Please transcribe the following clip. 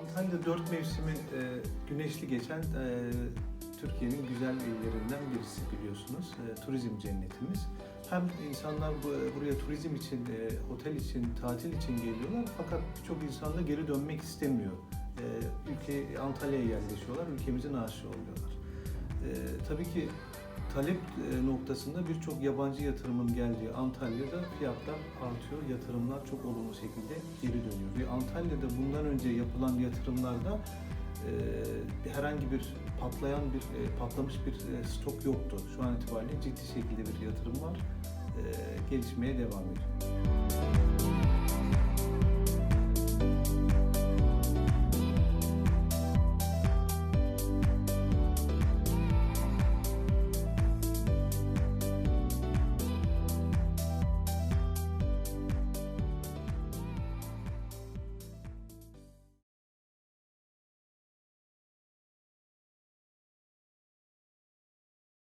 Antalya dört mevsimi e, güneşli geçen e, Türkiye'nin güzel illerinden birisi biliyorsunuz. E, turizm cennetimiz. Hem insanlar bu- buraya turizm için, e, otel için, tatil için geliyorlar fakat birçok insan da geri dönmek istemiyor. E, ülke Antalya'ya yerleşiyorlar, ülkemizin aşığı oluyorlar. E, tabii ki talep e, noktasında birçok yabancı yatırımın geldiği Antalya'da fiyatlar artıyor, yatırımlar çok olumlu şekilde geri dönüyor. Antalya'da bundan önce yapılan yatırımlarda e, herhangi bir patlayan bir e, patlamış bir e, stok yoktu. Şu an itibariyle ciddi şekilde bir yatırım var. E, gelişmeye devam ediyor.